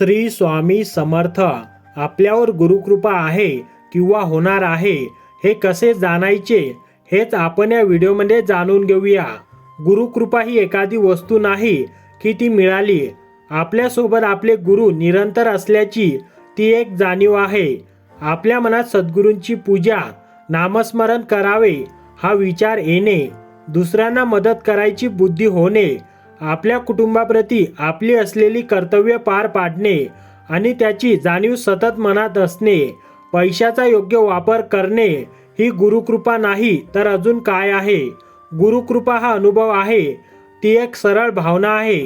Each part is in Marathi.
श्री स्वामी समर्थ आपल्यावर गुरुकृपा आहे किंवा होणार आहे हे कसे जाणायचे हेच आपण या व्हिडिओमध्ये जाणून घेऊया. गुरुकृपा ही एखादी वस्तू नाही की ती मिळाली. आपल्यासोबत आपले गुरु निरंतर असल्याची ती एक जाणीव आहे. आपल्या मनात सद्गुरूंची पूजा नामस्मरण करावे हा विचार येणे दुसऱ्यांना मदत करायची बुद्धी होणे आपल्या कुटुंबाप्रती आपली असलेली कर्तव्य पार पाडणे आणि त्याची जाणीव सतत मनात असणे पैशाचा योग्य वापर करणे ही गुरुकृपा नाही तर अजून काय आहे? गुरुकृपा हा अनुभव आहे ती एक सरळ भावना आहे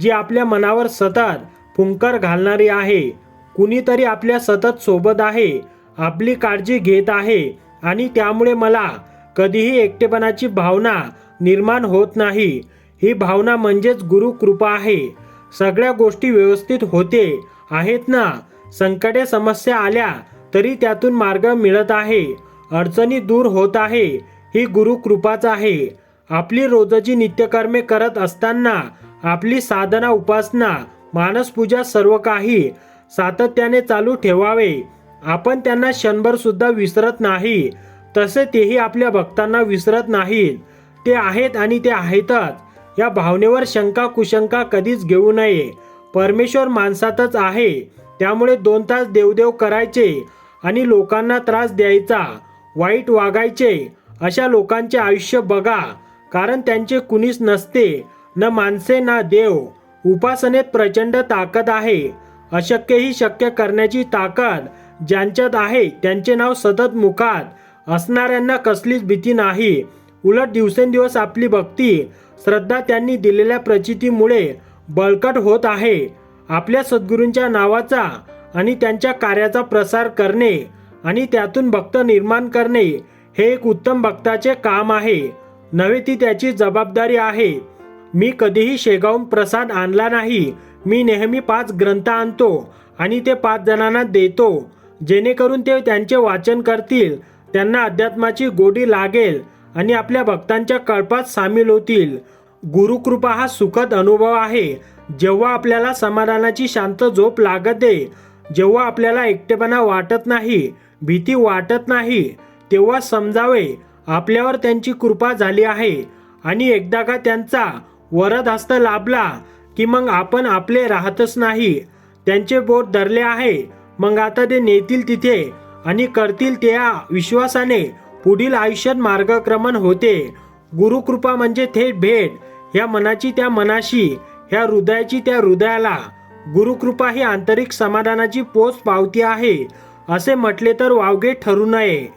जी आपल्या मनावर सतत फुंकर घालणारी आहे. कुणीतरी आपल्या सतत सोबत आहे आपली काळजी घेत आहे आणि त्यामुळे मला कधीही एकटेपणाची भावना निर्माण होत नाही. ही भावना म्हणजेच गुरु कृपा आहे. सगळ्या गोष्टी व्यवस्थित होते आहेत ना? संकटे समस्या आल्या तरी त्यातून मार्ग मिळत आहे. अडचणी दूर होत आहे ही गुरु कृपाच आहे. आपली रोजची नित्यकर्मे करत असताना आपली साधना उपासना मानसपूजा सर्व काही सातत्याने चालू ठेवावे. आपण त्यांना क्षणभर सुद्धा विसरत नाही तसे तेही आपल्या भक्तांना विसरत नाहीत. ते आहेत आणि ते आहेतच. या भावनेवर शंका कुशंका कधीच घेऊ नये. परमेश्वर माणसातच आहे. त्यामुळे दोन तास देवदेव करायचे आणि लोकांना त्रास द्यायचा वाईट वागायचे अशा लोकांचे आयुष्य बघा. कारण त्यांचे कुणीच नसते न माणसे ना देव. उपासनेत प्रचंड ताकद आहे. अशक्यही शक्य करण्याची ताकद ज्यांच्यात आहे त्यांचे नाव सतत मुखात. असणाऱ्यांना कसलीच भीती नाही. उलट दिवसेंदिवस आपली भक्ती श्रद्धा त्यांनी दिलेल्या प्रचितीमुळे बळकट होत आहे. आपल्या सद्गुरूंच्या नावाचा आणि त्यांच्या कार्याचा प्रसार करणे आणि त्यातून भक्त निर्माण करणे हे एक उत्तम भक्ताचे काम आहे. नव्हे ती त्याची जबाबदारी आहे. मी कधीही शेगावून प्रसाद आणला नाही. मी नेहमी पाच ग्रंथ आणतो आणि ते पाच जणांना देतो. जेणेकरून ते त्यांचे वाचन करतील त्यांना अध्यात्माची गोडी लागेल आणि आपल्या भक्तांच्या कळपात सामील होतील. गुरुकृपा हा सुखद अनुभव आहे. जेव्हा आपल्याला समाधानाची शांत झोप लागते जेव्हा आपल्याला एकटेपणा वाटत नाही भीती वाटत नाही तेव्हा समजावे आपल्यावर त्यांची कृपा झाली आहे. आणि एकदा का त्यांचा वरद हस्त लाभला की मग आपण आपले राहतच नाही. त्यांचे बोट धरले आहे मग आता ते नेतील तिथे आणि करतील त्या विश्वासाने पुढील आयुष्यात मार्गक्रमण होते. गुरुकृपा म्हणजे थेट भेट. या मनाची त्या मनाशी ह्या हृदयाची त्या हृदयाला गुरुकृपा ही आंतरिक समाधानाची पोच पावती आहे असे म्हटले तर वावगे ठरू नये.